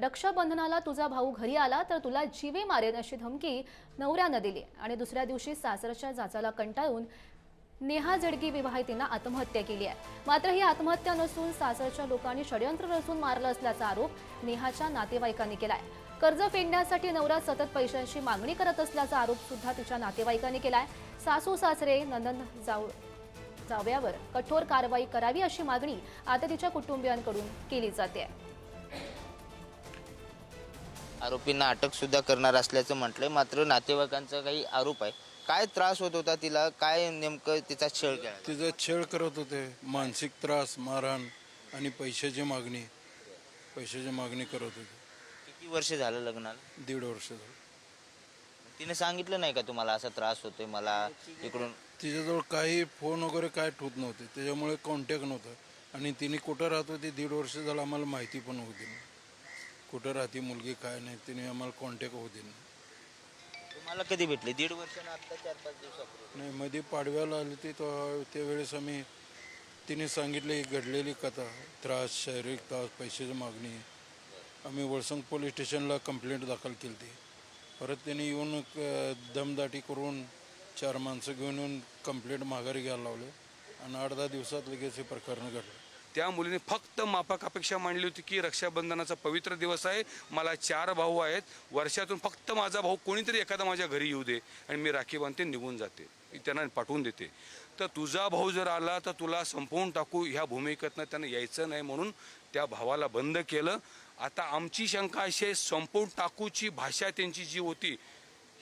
रक्षाबंधनाला तुझा भाऊ घरी आला तर तुला जीवे मारेन अशी धमकी नवऱ्यानं दिली. आणि दुसऱ्या दिवशी सासरच्या जाचाला कंटाळून नेहा जडगी विवाहितेनं आत्महत्या केली आहे. मात्र ही आत्महत्या नसून सासरच्या लोकांनी षडयंत्र रचून मारलं असल्याचा आरोप नेहाच्या नातेवाईकांनी केलाय. कर्ज फेडण्यासाठी नवरा सतत पैशांची मागणी करत असल्याचा आरोप सुद्धा तिच्या नातेवाईकांनी केलाय. सासू सासरे नंदन जाऊ जाव्यावर कठोर कारवाई करावी अशी मागणी आता तिच्या कुटुंबियांकडून केली जाते. आरोपींना अटक सुद्धा करणार असल्याचं म्हटलंय. मात्र नातेवाईकांचा काही आरोप आहे. काय त्रास होत होता तिला? काय नेमकं तिचा छळ तिचा छळ करत होते. मानसिक त्रास मारहाण आणि पैशाची मागणी. पैशाची मागणी करत होते. किती वर्ष झालं लग्नाला? दीड वर्ष झालं. तिने सांगितलं नाही का तुम्हाला असा त्रास होतोय मला इकडून? तिच्याजवळ काही फोन वगैरे काय ठेवत नव्हते. त्याच्यामुळे कॉन्टॅक्ट नव्हता. आणि तिने कुठं राहत होती? दीड वर्ष झालं आम्हाला माहिती पण होती नाही. कुठं राहते मुलगी काय नाही तिने आम्हाला कॉन्टॅक्ट होती. नाही तुम्हाला कधी भेटली? दीड वर्षानं आता चार पाच दिवसापूर्वी. नाही मध्ये पाडव्याला आली ती तो त्यावेळेस आम्ही तिने सांगितली घडलेली कथा त्रास शारीरिक त्रास पैशाची मागणी. आम्ही वळसंग पोलीस स्टेशनला कंप्लेंट दाखल केली ती. परत त्यांनी येऊन दमदाटी करून चार माणसं घेऊन येऊन कंप्लेंट माघारी घ्यायला लावले. आणि आठ दहा दिवसात लगेच हे प्रकरण घडलं. त्या मुलीने फक्त माफक अपेक्षा मांडली होती की रक्षाबंधनाचा पवित्र दिवस आहे. मला चार भाऊ आहेत. वर्षातून फक्त माझा भाऊ कोणीतरी एखादा माझ्या घरी येऊ दे आणि मी राखी बांधते निघून जाते. त्यांना पाठवून देते. तर तुझा भाऊ जर आला तर तुला संपवून टाकू. ह्या भूमिकेतनं त्यांना यायचं नाही म्हणून त्या भावाला बंद केलं. आता आमची शंका अशी आहे संपवून टाकूची भाषा त्यांची जी होती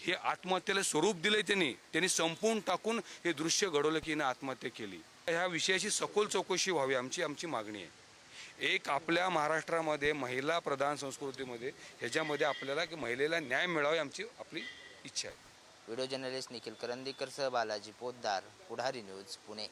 हे आत्महत्येला स्वरूप दिलंय त्यांनी. त्यांनी संपवून टाकून हे दृश्य घडवलं की हिनं आत्महत्या केली. ह्या विषयाची सखोल चौकशी व्हावी आमची आमची मागणी आहे. एक आपल्या महाराष्ट्रामध्ये महिला प्रधान संस्कृतीमध्ये ह्याच्यामध्ये आपल्याला की महिलेला न्याय मिळावा आमची आपली इच्छा आहे. व्हिडिओ जर्नलिस्ट निखिल करंदीकर सह बालाजी पोद्दार पुढारी न्यूज पुणे.